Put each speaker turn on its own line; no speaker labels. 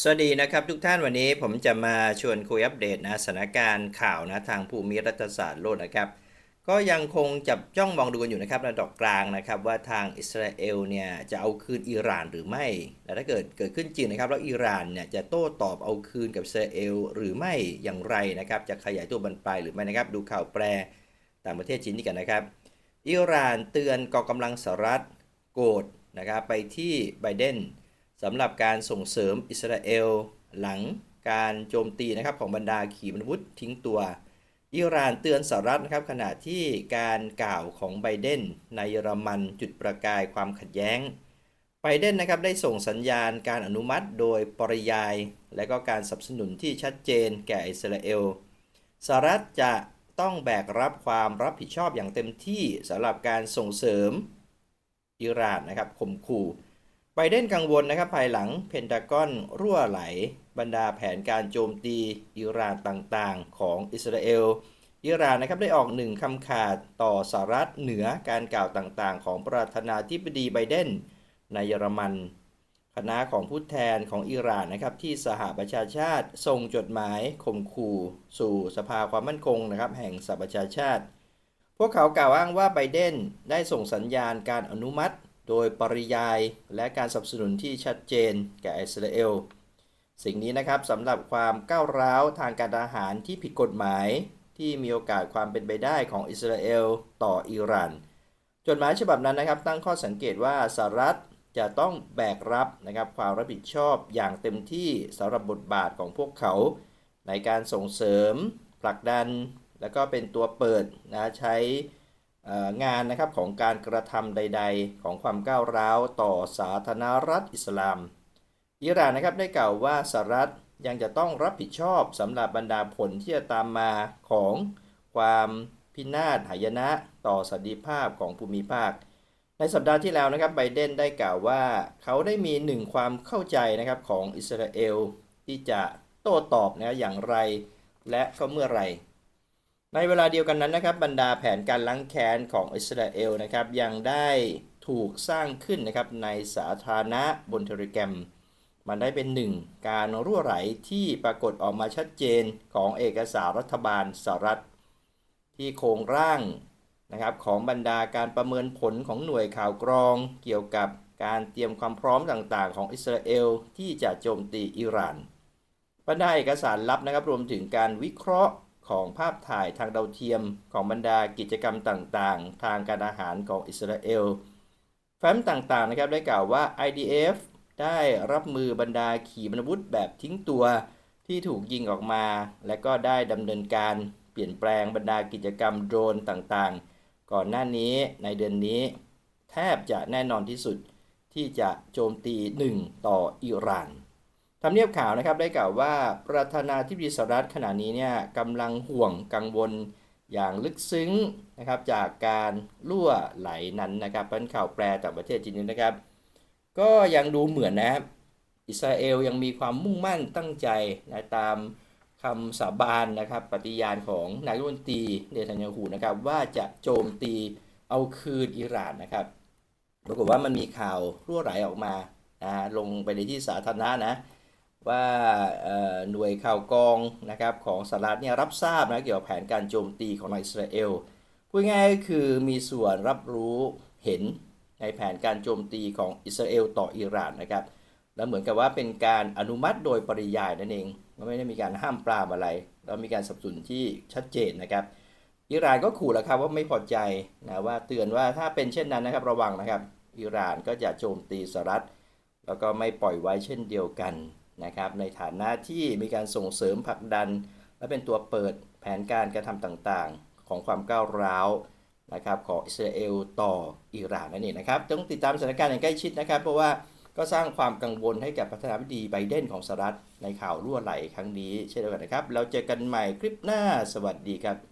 สวัสดีนะครับทุกท่านวันนี้ผมจะมาชวนคุยอัปเดตนะสถานการณ์ข่าวนะทางภูมิรัฐศาสตร์โลกนะครับ ก็ยังคงจับจ้องมองดูกันอยู่นะครับระดับกลางนะครับ ว่าทางอิสราเอลเนี่ยจะเอาคืนอิหร่านหรือไม่และถ้าเกิดเกิดขึ้นจริงนะครับ แล้วอิหร่านเนี่ยจะโต้ตอบเอาคืนกับอิสราเอลหรือไม่อย่างไรนะครับ จะขยายตัวบรรปลายหรือไม่นะครับ ดูข่าวแปรต่างประเทศชิ้นนี้กันนะครับ อิหร่านเตือนกองกำลังสหรัฐโกรธนะครับไปที่ไบเดน สำหรับการส่งเสริมอิสราเอล หลังการโจมตีนะครับของบรรดาขีปนาวุธทิ้งตัว อิหร่านเตือนสหรัฐนะครับขณะที่การกล่าวของไบเดนในเยอรมันจุดประกายความขัดแย้งไบเดนนะครับได้ส่งสัญญาณการอนุมัติโดยปริยาย และก็การสนับสนุนที่ชัดเจนแก่อิสราเอลสหรัฐจะต้องแบกรับความรับผิดชอบอย่างเต็มที่สำหรับการส่งเสริมอิหร่านนะครับข่มขู่ ไบเดนกังวลนะครับภายหลังเพนทากอนรั่วไหล บรรดาแผนการโจมตีอิหร่านต่างๆ ของอิสราเอลอิหร่านนะครับได้ออกหนึ่งคำขาดต่อสหรัฐเหนือการกล่าวต่างๆ ของประธานาธิบดีไบเดนในเยอรมัน คณะของผู้แทนของอิหร่านนะครับที่สหประชาชาติส่งจดหมายข่มขู่สู่สภาความมั่นคงนะครับแห่งสหประชาชาติ พวกเขากล่าวอ้างว่าไบเดนได้ส่งสัญญาณการอนุมัติ โดยปริยายและการสนับสนุนที่ชัดเจนแก่อิสราเอล สิ่งนี้นะครับสำหรับความก้าวร้าวทางการทหารที่ผิดกฎหมายที่มีโอกาสความเป็นไปได้ของอิสราเอลต่ออิหร่านจดหมายฉบับนั้นนะครับ ตั้งข้อสังเกตว่าสหรัฐจะต้องแบกรับนะครับความรับผิดชอบอย่างเต็มที่สำหรับบทบาทของพวกเขา ในการส่งเสริมผลักดัน แล้วก็เป็นตัวเปิดนะใช้ งานนะครับของการกระทำใด ๆ ของความก้าวร้าวต่อสาธารณรัฐอิสลาม อิหร่านนะครับได้กล่าวว่าสหรัฐยังจะต้องรับผิดชอบสำหรับบรรดาผลที่จะตามมาของความพินาศหายนะต่อสันติภาพของภูมิภาค ในสัปดาห์ที่แล้วนะครับไบเดนได้กล่าวว่าเขาได้มีหนึ่งความเข้าใจนะครับของอิสราเอลที่จะโต้ตอบนะอย่างไร และก็เมื่อไหร ในเวลาเดียวกันนั้นนะครับบรรดาแผนการล้างแค้นของอิสราเอลนะครับยังได้ถูกสร้างขึ้นนะครับในสาธารณะบนเทเลแกรมมันได้เป็นหนึ่งการรั่วไหลที่ปรากฏออกมาชัดเจนของเอกสารรัฐบาลสหรัฐ ที่โครงร่างนะครับของบรรดาการประเมินผลของหน่วยข่าวกรองเกี่ยวกับการเตรียมความพร้อมต่างๆ ของอิสราเอลที่จะโจมตีอิหร่านบรรดาเอกสารลับนะครับรวมถึงการวิเคราะห์ ของภาพถ่ายทางดาวเทียมของบรรดากิจกรรมต่างๆ ทางการอาหารของอิสราเอล แฟ้มต่างๆนะครับได้กล่าวว่า IDF ได้รับมือบรรดาขีปนาวุธแบบทิ้งตัวที่ถูกยิงออกมา และก็ได้ดำเนินการเปลี่ยนแปลงบรรดากิจกรรมโดรนต่างๆ ก่อนหน้านี้ในเดือนนี้ แทบจะแน่นอนที่สุดที่จะโจมตีหนึ่งต่ออิหร่าน ทำเนียบข่าวนะครับได้กล่าวว่าประธานาธิบดีสหรัฐขณะนี้เนี่ยกำลังห่วงกังวลอย่างลึกซึ้งนะครับจากการรั่วไหลนั้นนะครับเป็นข่าวแปลต่างประเทศจริงๆนะครับ ก็ยังดูเหมือนนะครับอิสราเอลยังมีความมุ่งมั่นตั้งใจนะตามคำสาบานนะครับปฏิญาณของนายรัฐมนตรีเนทันยาฮูนะครับว่าจะโจมตีเอาคืนอิหร่านนะครับปรากฏว่ามันมีข่าวรั่วไหลออกมานะลงไปในที่สาธารณะนะ ว่าหน่วยข่าวกรองนะครับของสหรัฐเนี่ยรับทราบนะเกี่ยวกับแผนการโจมตีของอิสราเอลพูดง่ายก็คือมีส่วนรับรู้เห็นในแผนการโจมตีของอิสราเอลต่ออิหร่านนะครับแล้วเหมือนกับว่าเป็นการอนุมัติโดยปริยายนั่นเองไม่ได้มีการห้ามปรามอะไร แล้วมีการสนับสนุนที่ชัดเจนนะครับอิหร่านก็ขู่แล้วครับว่าไม่พอใจนะว่าเตือนว่าถ้าเป็นเช่นนั้นนะครับระวังนะครับอิหร่านก็จะโจมตีสหรัฐ แล้วก็ไม่ปล่อยไว้เช่นเดียวกัน นะครับในฐานะที่มีการส่งเสริมผลักดัน และเป็นตัวเปิดแผนการกระทำต่างๆ ของความก้าวร้าวนะครับของอิสราเอลต่ออิหร่านนั่นเองนะครับต้องติดตามสถานการณ์อย่างใกล้ชิดนะครับ เพราะว่าก็สร้างความกังวลให้กับประธานาธิบดีไบเดนของสหรัฐในข่าวรั่วไหลครั้งนี้เช่นเดียวกันนะครับ เราเจอกันใหม่คลิปหน้าสวัสดีครับ